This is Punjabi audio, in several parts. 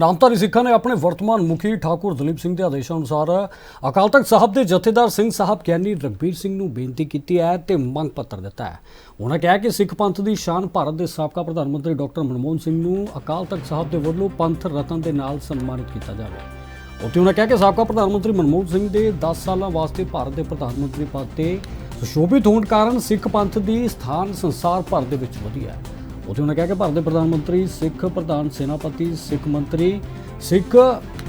ਨਾਮਧਾਰੀ ਸਿੱਖਾਂ ਨੇ ਆਪਣੇ ਵਰਤਮਾਨ ਮੁਖੀ ਠਾਕੁਰ ਦਲੀਪ ਸਿੰਘ ਦੇ ਆਦੇਸ਼ਾਂ ਅਨੁਸਾਰ ਅਕਾਲ ਤਖਤ ਸਾਹਿਬ ਦੇ ਜਥੇਦਾਰ ਸਿੰਘ ਸਾਹਿਬ ਗਿਆਨੀ ਰਗਬੀਰ ਸਿੰਘ ਨੂੰ ਬੇਨਤੀ ਕੀਤੀ ਹੈ ਤੇ ਮੰਗ ਪੱਤਰ ਦਿੱਤਾ ਹੈ। ਉਹਨਾਂ ਕਿਹਾ ਕਿ ਸਿੱਖ ਪੰਥ ਦੀ ਸ਼ਾਨ ਭਾਰਤ ਦੇ ਸਾਬਕਾ ਪ੍ਰਧਾਨ ਮੰਤਰੀ ਡਾਕਟਰ ਮਨਮੋਹਨ ਸਿੰਘ ਨੂੰ ਅਕਾਲ ਤਖਤ ਸਾਹਿਬ ਦੇ ਵੱਲੋਂ ਪੰਥ ਰਤਨ ਦੇ ਨਾਲ ਸਨਮਾਨਿਤ ਕੀਤਾ ਜਾਵੇ। ਉੱਥੇ ਉਹਨਾਂ ਕਿਹਾ ਕਿ ਸਾਬਕਾ ਪ੍ਰਧਾਨ ਮੰਤਰੀ ਮਨਮੋਹਨ ਸਿੰਘ ਦੇ 10 ਸਾਲਾਂ ਵਾਸਤੇ ਭਾਰਤ ਦੇ ਪ੍ਰਧਾਨ ਮੰਤਰੀ ਪਦ ਤੇ ਸੁਸ਼ੋਭਿਤ ਹੋਣ ਕਾਰਨ ਸਿੱਖ ਪੰਥ ਦੀ ਸਥਾਨ ਸੰਸਾਰ ਭਰ ਦੇ ਵਿੱਚ ਵਧੀ ਹੈ। ਉੱਥੇ ਉਹਨਾਂ ਕਿਹਾ ਕਿ ਭਾਰਤ ਦੇ ਪ੍ਰਧਾਨ ਮੰਤਰੀ, ਸਿੱਖ ਪ੍ਰਧਾਨ ਸੈਨਾਪਤੀ, ਸਿੱਖ ਮੰਤਰੀ, ਸਿੱਖ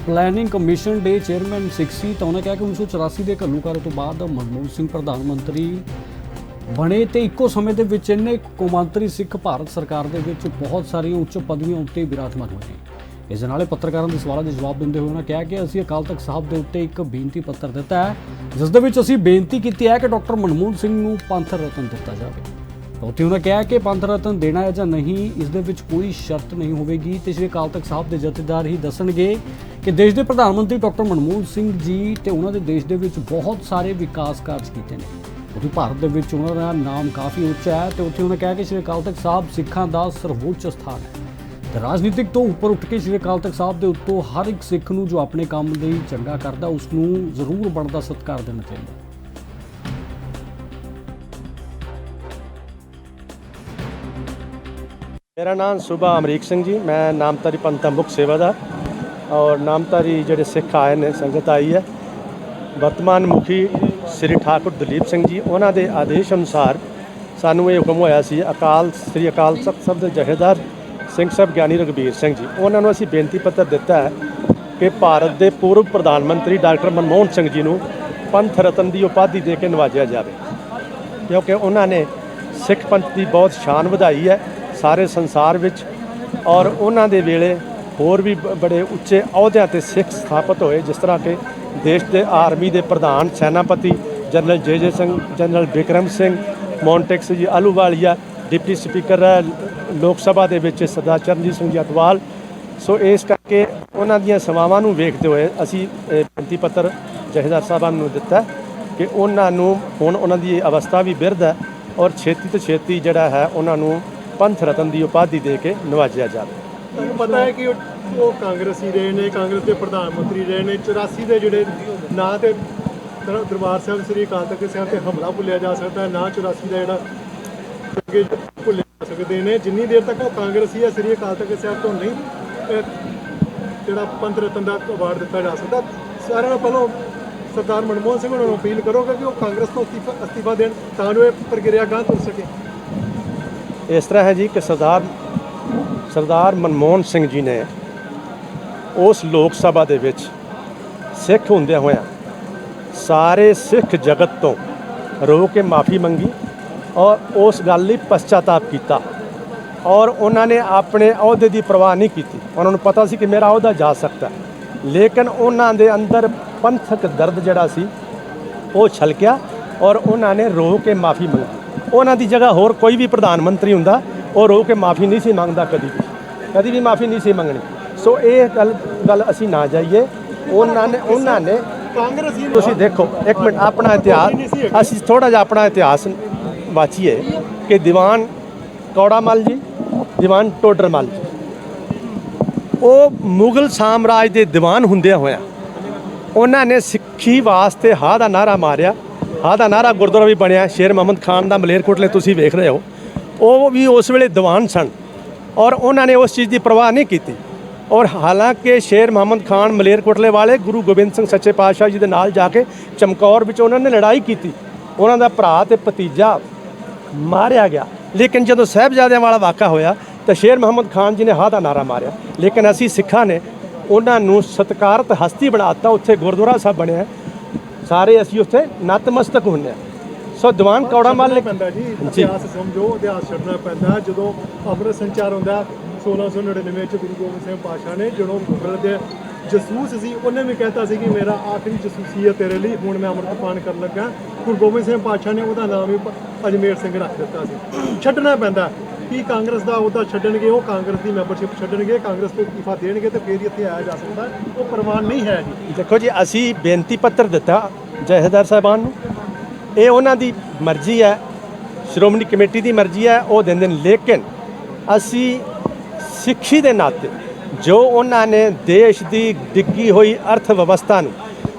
ਪਲੈਨਿੰਗ ਕਮਿਸ਼ਨ ਦੇ ਚੇਅਰਮੈਨ ਸਿੱਖ ਸੀ ਤਾਂ ਉਹਨਾਂ ਕਿਹਾ ਕਿ 1984 ਦੇ ਘੱਲੂਘਾਰੇ ਤੋਂ ਬਾਅਦ ਮਨਮੋਹਨ ਸਿੰਘ ਪ੍ਰਧਾਨ ਮੰਤਰੀ ਬਣੇ ਤੇ ਇੱਕੋ ਸਮੇਂ ਦੇ ਵਿੱਚ ਇਹਨੇ ਕੌਮਾਂਤਰੀ ਸਿੱਖ ਭਾਰਤ ਸਰਕਾਰ ਦੇ ਵਿੱਚ ਬਹੁਤ ਸਾਰੀਆਂ ਉੱਚ ਪਦਵੀਆਂ ਉੱਤੇ ਵਿਰਾਜਮਾਨ ਹੋਏ ਨੇ। ਇਸ ਦੇ ਨਾਲੇ ਪੱਤਰਕਾਰਾਂ ਦੇ ਸਵਾਲਾਂ ਦੇ ਜਵਾਬ ਦਿੰਦੇ ਹੋਏ ਉਹਨਾਂ ਕਿਹਾ ਕਿ ਅਸੀਂ ਅਕਾਲ ਤਖਤ ਸਾਹਿਬ ਦੇ ਉੱਤੇ ਇੱਕ ਬੇਨਤੀ ਪੱਤਰ ਦਿੱਤਾ ਹੈ, ਜਿਸ ਦੇ ਵਿੱਚ ਅਸੀਂ ਬੇਨਤੀ ਕੀਤੀ ਹੈ ਕਿ ਡਾਕਟਰ ਮਨਮੋਹਨ ਸਿੰਘ ਨੂੰ ਪੰਥ ਰਤਨ ਦਿੱਤਾ ਜਾਵੇ। ਉੱਥੇ ਉਹਨਾਂ ਕਿਹਾ ਕਿ ਪੰਥ ਰਤਨ ਦੇਣਾ ਹੈ ਜਾਂ ਨਹੀਂ, ਇਸ ਦੇ ਵਿੱਚ ਕੋਈ ਸ਼ਰਤ ਨਹੀਂ ਹੋਵੇਗੀ। ਤੇ ਸ਼੍ਰੀ ਅਕਾਲ ਤਖਤ ਸਾਹਿਬ ਦੇ ਜਥੇਦਾਰ ਹੀ ਦੱਸਣਗੇ ਕਿ ਦੇਸ਼ ਦੇ ਪ੍ਰਧਾਨ ਮੰਤਰੀ ਡਾਕਟਰ ਮਨਮੋਹਨ ਸਿੰਘ ਜੀ ਤੇ ਉਹਨਾਂ ਦੇ ਦੇਸ਼ ਦੇ ਵਿੱਚ ਬਹੁਤ ਸਾਰੇ ਵਿਕਾਸ ਕਾਰਜ ਕੀਤੇ ਨੇ। ਉੱਥੇ ਭਾਰਤ ਦੇ ਵਿੱਚ ਉਹਨਾਂ ਦਾ ਨਾਮ ਕਾਫੀ ਉੱਚਾ ਹੈ ਤੇ ਉੱਥੇ ਉਹਨਾਂ ਕਿਹਾ ਕਿ ਸ਼੍ਰੀ ਅਕਾਲ ਤਖਤ ਸਾਹਿਬ ਸਿੱਖਾਂ ਦਾ ਸਰਵੋੱਚ ਸਥਾਨ ਹੈ। ਤੇ ਰਾਜਨੀਤਿਕ ਤੋਂ ਉੱਪਰ ਉੱਠ ਕੇ ਸ਼੍ਰੀ ਅਕਾਲ ਤਖਤ ਸਾਹਿਬ ਦੇ ਉੱਤੋਂ ਹਰ ਇੱਕ ਸਿੱਖ ਨੂੰ ਜੋ ਆਪਣੇ ਕੰਮ ਲਈ ਚੰਗਾ ਕਰਦਾ ਉਸ ਨੂੰ ਜ਼ਰੂਰ ਬਣਦਾ ਸਤਿਕਾਰ ਦੇਣਾ ਚਾਹੀਦਾ। ਮੇਰਾ ਨਾਮ ਸੁਭਾ ਅਮਰੀਕ ਸਿੰਘ ਜੀ, ਮੈਂ ਨਾਮਧਾਰੀ ਪੰਥ ਮੁਖ ਸੇਵਾਦਾਰ ਔਰ ਨਾਮਧਾਰੀ ਜਿਹੜੇ ਸਿੱਖ ਆਏ ਨੇ, ਸੰਗਤ ਆਈ ਹੈ। ਵਰਤਮਾਨ ਮੁਖੀ ਸ੍ਰੀ ਠਾਕੁਰ ਦਲੀਪ ਸਿੰਘ ਜੀ, ਉਹਨਾਂ ਦੇ ਆਦੇਸ਼ ਅਨੁਸਾਰ ਸਾਨੂੰ ਇਹ ਹੁਕਮ ਹੋਇਆ ਸੀ, ਅਕਾਲ, ਸ੍ਰੀ ਅਕਾਲ ਤਖਤ ਸਾਹਿਬ ਦੇ ਜਹੇਦਾਰ ਸਿੰਘ ਸਾਹਿਬ ਗਿਆਨੀ ਰਗਬੀਰ ਸਿੰਘ ਜੀ, ਉਹਨਾਂ ਨੂੰ ਅਸੀਂ ਬੇਨਤੀ ਪੱਤਰ ਦਿੱਤਾ ਹੈ ਕਿ ਭਾਰਤ ਦੇ ਪੂਰਵ ਪ੍ਰਧਾਨ ਮੰਤਰੀ ਡਾਕਟਰ ਮਨਮੋਹਨ ਸਿੰਘ ਜੀ ਨੂੰ ਪੰਥ ਰਤਨ ਦੀ ਉਪਾਧੀ ਦੇ ਕੇ ਨਵਾਜਿਆ ਜਾਵੇ। ਕਿਉਂਕਿ ਉਹਨਾਂ ਨੇ ਸਿੱਖ ਪੰਥ ਦੀ ਬਹੁਤ ਸ਼ਾਨ ਵਧਾਈ ਹੈ ਸਾਰੇ ਸੰਸਾਰ ਵਿੱਚ ਔਰ ਉਹਨਾਂ ਦੇ ਵੇਲੇ ਹੋਰ ਵੀ ਬ- ਬੜੇ ਉੱਚੇ ਅਹੁਦਿਆਂ ਤੇ ਸਿੱਖ ਸਥਾਪਿਤ ਹੋਏ, ਜਿਸ ਤਰ੍ਹਾਂ ਕਿ ਦੇਸ਼ ਦੇ ਆਰਮੀ ਦੇ ਪ੍ਰਧਾਨ, ਸੈਨਾਪਤੀ general J J Singh, general Bikram Singh, Montek ji Ahluwalia deputy speaker ਹੈ, ਲੋਕ ਸਭਾ ਦੇ ਵਿੱਚ ਸਰਦਾਰ ਚਰਨਜੀਤ ਸਿੰਘ ਜੀ ਅਟਵਾਲ। ਸੋ ਇਸ ਕਰਕੇ ਉਹਨਾਂ ਦੀਆਂ ਸੇਵਾਵਾਂ ਨੂੰ ਵੇਖਦੇ ਹੋਏ ਅਸੀਂ ਬੇਨਤੀ ਪੱਤਰ ਜਥੇਦਾਰ ਸਾਹਿਬਾਨ ਨੂੰ ਦਿੱਤਾ ਕਿ ਉਹਨਾਂ ਨੂੰ, ਹੁਣ ਉਹਨਾਂ ਦੀ ਅਵਸਥਾ ਵੀ ਬਿਰਧ ਹੈ ਔਰ ਛੇਤੀ ਤੋਂ ਛੇਤੀ ਜਿਹੜਾ ਹੈ ਉਹਨਾਂ ਨੂੰ ਪੰਥ ਰਤਨ ਦੀ ਉਪਾਧੀ ਦੇ ਕੇ ਨਵਾਜਿਆ ਜਾਵੇ ਤੁਹਾਨੂੰ ਪਤਾ ਹੈ ਕਿ ਉਹ ਕਾਂਗਰਸੀ ਰਹੇ ਨੇ, ਕਾਂਗਰਸ ਦੇ ਪ੍ਰਧਾਨ ਮੰਤਰੀ ਰਹੇ ਨੇ 84 ਦੇ ਜਿਹੜੇ ਨਾਂ ਤੇ ਦਰਬਾਰ ਸਾਹਿਬ, ਸ੍ਰੀ ਅਕਾਲ ਤਖਤ ਸਾਹਿਬ ਤੇ ਹਮਲਾ ਭੁੱਲਿਆ ਜਾ ਸਕਦਾ ਹੈ, ਨਾ 84 ਦਾ ਜਿਹੜਾ ਅੱਗੇ ਭੁੱਲੇ ਜਾ ਸਕਦੇ ਨੇ। ਜਿੰਨੀ ਦੇਰ ਤੱਕ ਉਹ ਕਾਂਗਰਸੀ ਹੈ, ਸ੍ਰੀ ਅਕਾਲ ਤਖਤ ਸਾਹਿਬ ਤੋਂ ਨਹੀਂ ਜਿਹੜਾ ਪੰਥ ਰਤਨ ਦਾ ਅਵਾਰਡ ਦਿੱਤਾ ਜਾ ਸਕਦਾ। ਸਾਰਿਆਂ ਨੂੰ ਪਹਿਲਾਂ ਸਰਦਾਰ ਮਨਮੋਹਨ ਸਿੰਘ ਉਹਨਾਂ ਨੂੰ ਅਪੀਲ ਕਰੋਗੇ ਕਿ ਉਹ ਕਾਂਗਰਸ ਤੋਂ ਅਸਤੀਫਾ ਅਸਤੀਫਾ ਦੇਣ, ਤਾਂ ਜੋ ਇਹ ਪ੍ਰਕਿਰਿਆ ਗਾਂ ਤੁਰ ਸਕੇ। ਇਸ ਤਰ੍ਹਾਂ ਹੈ ਜੀ ਕਿ ਸਰਦਾਰ ਸਰਦਾਰ ਮਨਮੋਹਨ ਸਿੰਘ ਜੀ ਨੇ ਉਸ ਲੋਕ ਸਭਾ ਦੇ ਵਿੱਚ ਸਿੱਖ ਹੁੰਦਿਆਂ ਹੋਇਆਂ ਸਾਰੇ ਸਿੱਖ ਜਗਤ ਤੋਂ ਰੋ ਕੇ ਮਾਫੀ ਮੰਗੀ ਔਰ ਉਸ ਗੱਲ ਲਈ ਪਛਤਾਤਾਪ ਕੀਤਾ ਔਰ ਉਹਨਾਂ ਨੇ ਆਪਣੇ ਅਹੁਦੇ ਦੀ ਪਰਵਾਹ ਨਹੀਂ ਕੀਤੀ। ਉਹਨਾਂ ਨੂੰ ਪਤਾ ਸੀ ਕਿ ਮੇਰਾ ਅਹੁਦਾ ਜਾ ਸਕਦਾ ਲੇਕਿਨ ਉਹਨਾਂ ਦੇ ਅੰਦਰ ਪੰਥਕ ਦਰਦ ਜਿਹੜਾ ਸੀ, ਉਹ ਛਲਕਿਆ ਔਰ ਉਹਨਾਂ ਨੇ ਰੋ ਕੇ ਮਾਫੀ ਮੰਗੀ। ਉਹਨਾਂ ਦੀ ਜਗ੍ਹਾ ਹੋਰ ਕੋਈ ਵੀ ਪ੍ਰਧਾਨ ਮੰਤਰੀ ਹੁੰਦਾ ਉਹ ਰੋ ਕੇ ਮਾਫੀ ਨਹੀਂ ਸੀ ਮੰਗਦਾ ਕਦੀ ਵੀ। ਕਦੀ ਵੀ ਮਾਫੀ ਨਹੀਂ ਸੀ ਮੰਗਣੀ। ਸੋ ਇਹ ਗੱਲ ਗੱਲ ਅਸੀਂ ਨਾ ਜਾਈਏ। ਉਹਨਾਂ ਨੇ ਉਹਨਾਂ ਨੇ ਕਾਂਗਰਸੀ ਤੁਸੀਂ ਦੇਖੋ ਇੱਕ ਮਿੰਟ ਆਪਣਾ ਇਤਿਹਾਸ ਅਸੀਂ ਥੋੜਾ ਜਿਹਾ ਆਪਣਾ ਇਤਿਹਾਸ ਵਾਚੀਏ ਕਿ ਦੀਵਾਨ ਕੌੜਾਮਲ ਜੀ ਦੀਵਾਨ ਟੋਡਰਮਲ ਜੀ ਉਹ ਮੁਗਲ ਸਾਮਰਾਜ ਦੇ ਦੀਵਾਨ ਹੁੰਦਿਆਂ ਹੋਇਆਂ ਉਹਨਾਂ ਨੇ ਸਿੱਖੀ ਵਾਸਤੇ ਹਾਂ ਦਾ ਨਾਰਾ ਮਾਰਿਆ। ਹਾਂ ਦਾ ਨਾਰਾ ਗੁਰਦੁਆਰਾ ਵੀ ਬਣਿਆ, ਸ਼ੇਰ ਮੁਹੰਮਦ ਖਾਨ ਦਾ ਮਲੇਰਕੋਟਲੇ ਤੁਸੀਂ ਵੇਖ ਰਹੇ ਹੋ। ਉਹ ਵੀ ਉਸ ਵੇਲੇ ਦੀਵਾਨ ਸਨ ਔਰ ਉਹਨਾਂ ਨੇ ਉਸ ਚੀਜ਼ ਦੀ ਪਰਵਾਹ ਨਹੀਂ ਕੀਤੀ। ਔਰ ਹਾਲਾਂਕਿ ਸ਼ੇਰ ਮੁਹੰਮਦ ਖਾਨ ਮਲੇਰਕੋਟਲੇ ਵਾਲੇ ਗੁਰੂ ਗੋਬਿੰਦ ਸਿੰਘ ਸੱਚੇ ਪਾਤਸ਼ਾਹ ਜੀ ਦੇ ਨਾਲ ਜਾ ਕੇ ਚਮਕੌਰ ਵਿੱਚ ਉਹਨਾਂ ਨੇ ਲੜਾਈ ਕੀਤੀ। ਉਹਨਾਂ ਦਾ ਭਰਾ ਤੇ ਭਤੀਜਾ ਮਾਰਿਆ ਗਿਆ। ਲੇਕਿਨ ਜਦੋਂ ਸਾਹਿਬਜ਼ਾਦਿਆਂ ਵਾਲਾ ਵਾਕਾ ਹੋਇਆ ਤਾਂ ਸ਼ੇਰ ਮੁਹੰਮਦ ਖਾਨ ਜੀ ਨੇ ਹਾ ਦਾ ਨਾਰਾ ਮਾਰਿਆ। ਲੇਕਿਨ ਅਸੀਂ ਸਿੱਖਾਂ ਨੇ ਉਹਨਾਂ ਨੂੰ ਸਤਿਕਾਰਤ ਹਸਤੀ ਬਣਾਤਾ। ਉੱਥੇ ਗੁਰਦੁਆਰਾ ਸਾਹਿਬ ਬਣਿਆ। ਸਾਰੇ ਅਸੀਂ ਉੱਥੇ ਨਤਮਸਤਕ ਹੁੰਦੇ ਹਾਂ। ਸੋ ਦੀਵਾਨ ਕੌੜਾ ਮੱਲ ਨੇ ਪੈਂਦਾ ਜੀ। ਇਤਿਹਾਸ ਸਮਝੋ ਇਤਿਹਾਸ ਛੱਡਣਾ ਪੈਂਦਾ। ਜਦੋਂ ਅੰਮ੍ਰਿਤ ਸੰਚਾਰ ਹੁੰਦਾ 1699 ਚ ਗੁਰੂ ਗੋਬਿੰਦ ਸਿੰਘ ਪਾਤਸ਼ਾਹ ਨੇ ਜਦੋਂ ਮੁਗਲ ਦੇ ਜਸੂਸ ਸੀ ਉਹਨੇ ਵੀ ਕਹਿਤਾ ਸੀ ਕਿ ਮੇਰਾ ਆਖਰੀ ਜਸੂਸੀ ਹੈ ਤੇਰੇ ਲਈ ਹੁਣ ਮੈਂ ਅੰਮ੍ਰਿਤ ਪਾਨ ਕਰਨ ਲੱਗਾ। ਗੁਰੂ ਗੋਬਿੰਦ ਸਿੰਘ ਪਾਤਸ਼ਾਹ ਨੇ ਉਹਦਾ ਨਾਮ ਹੀ ਅਜਮੇਰ ਸਿੰਘ ਰੱਖ ਦਿੱਤਾ ਸੀ। ਛੱਡਣਾ ਪੈਂਦਾ। ਕੀ ਕਾਂਗਰਸ ਦਾ ਉਹਦਾ ਛੱਡਣਗੇ, ਉਹ ਕਾਂਗਰਸ ਦੀ ਮੈਂਬਰਸ਼ਿਪ ਛੱਡਣਗੇ, ਕਾਂਗਰਸ ਤੋਂ ਇਸਤੀਫਾ ਦੇਣਗੇ ਤੇ ਫੇਰ ਇੱਥੇ ਆਇਆ ਜਾ ਸਕਦਾ। ਉਹ ਪ੍ਰਮਾਣ ਨਹੀਂ ਹੈ ਜੀ। ਦੇਖੋ ਜੀ, ਅਸੀਂ ਬੇਨਤੀ ਪੱਤਰ ਦਿੱਤਾ ਜਹੇਦਾਰ ਸਾਹਿਬਾਨ ਨੂੰ। ਇਹ ਉਹਨਾਂ ਦੀ ਮਰਜ਼ੀ ਹੈ, ਸ਼੍ਰੋਮਣੀ ਕਮੇਟੀ ਦੀ ਮਰਜ਼ੀ ਹੈ, ਉਹ ਦਿੰਦੇ ਨੇ। ਲੇਕਿਨ ਅਸੀਂ ਸਿੱਖੀ ਦੇ ਨਾਤੇ ਜੋ ਉਹਨਾਂ ਨੇ ਦੇਸ਼ ਦੀ ਡਿੱਗੀ ਹੋਈ ਅਰਥ ਵਿਵਸਥਾ ਨੂੰ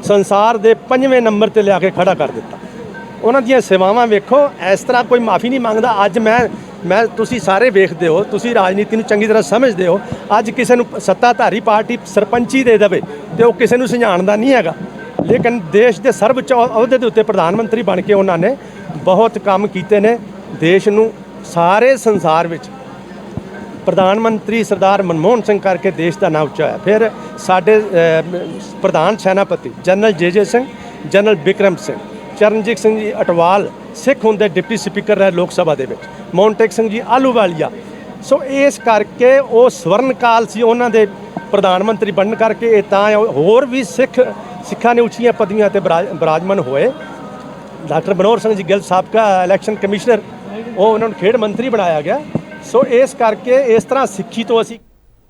ਸੰਸਾਰ ਦੇ ਪੰਜਵੇਂ ਨੰਬਰ ਤੇ ਲਿਆ ਕੇ ਖੜਾ ਕਰ ਦਿੱਤਾ। ਉਹਨਾਂ ਦੀਆਂ ਸੇਵਾਵਾਂ ਵੇਖੋ, ਇਸ ਤਰ੍ਹਾਂ ਕੋਈ ਮਾਫੀ ਨਹੀਂ ਮੰਗਦਾ। ਅੱਜ ਮੈਂ ਮੈਂ ਤੁਸੀਂ ਸਾਰੇ ਵੇਖਦੇ ਹੋ, ਤੁਸੀਂ ਰਾਜਨੀਤੀ ਨੂੰ ਚੰਗੀ ਤਰ੍ਹਾਂ ਸਮਝਦੇ ਹੋ, ਅੱਜ ਕਿਸੇ ਨੂੰ ਸੱਤਾਧਾਰੀ ਪਾਰਟੀ ਸਰਪੰਚੀ ਦੇ ਦੇਵੇ ਤੇ ਉਹ ਕਿਸੇ ਨੂੰ ਸੁਝਾਣਦਾ ਨਹੀਂ ਹੈਗਾ। ਲੇਕਿਨ ਦੇਸ਼ ਦੇ ਸਰਵਉੱਚ ਅਹੁਦੇ ਦੇ ਉੱਤੇ ਪ੍ਰਧਾਨ ਮੰਤਰੀ ਬਣ ਕੇ ਉਹਨਾਂ ਨੇ ਬਹੁਤ ਕੰਮ ਕੀਤੇ ਨੇ। ਦੇਸ਼ ਨੂੰ ਸਾਰੇ ਸੰਸਾਰ ਵਿੱਚ ਪ੍ਰਧਾਨ ਮੰਤਰੀ ਸਰਦਾਰ ਮਨਮੋਹਨ ਸਿੰਘ ਕਰਕੇ ਦੇਸ਼ ਦਾ ਨਾਮ ਉੱਚਾ ਹੋਇਆ। ਫਿਰ ਸਾਡੇ ਪ੍ਰਧਾਨ ਸੈਨਾਪਤੀ general J J Singh, general Bikram Singh. Charanjit Singh ji Atwal, Sikh ਹੁੰਦੇ ਡਿਪਟੀ ਸਪੀਕਰ ਰਹੇ ਲੋਕ ਸਭਾ ਦੇ ਵਿੱਚ ਮੌਂਟੇਕ ਸਿੰਘ ਜੀ ਆਲੂਵਾਲੀਆ ਸੋ ਇਸ ਕਰਕੇ ਉਹ ਸਵਰਨ ਕਾਲ ਸੀ, ਉਹਨਾਂ ਦੇ ਪ੍ਰਧਾਨ ਮੰਤਰੀ ਬਣਨ ਕਰਕੇ ਇਹ ਤਾਂ ਹੋਰ ਵੀ ਸਿੱਖ ਸਿੱਖਾਂ ਨੇ ਉੱਚੀਆਂ ਪਦਵੀਆਂ ਤੇ ਬਰਾਜ- ਬਿਰਾਜਮਾਨ ਹੋਏ। ਡਾਕਟਰ ਮਨੋਹਰ ਸਿੰਘ ਜੀ ਗਿੱਲ ਸਾਬਕਾ ਇਲੈਕਸ਼ਨ ਕਮਿਸ਼ਨਰ, ਉਹ ਉਹਨਾਂ ਨੂੰ ਖੇਡ ਮੰਤਰੀ ਬਣਾਇਆ ਗਿਆ। ਸੋ ਇਸ ਕਰਕੇ ਇਸ ਤਰ੍ਹਾਂ ਸਿੱਖੀ ਤੋਂ ਅਸੀਂ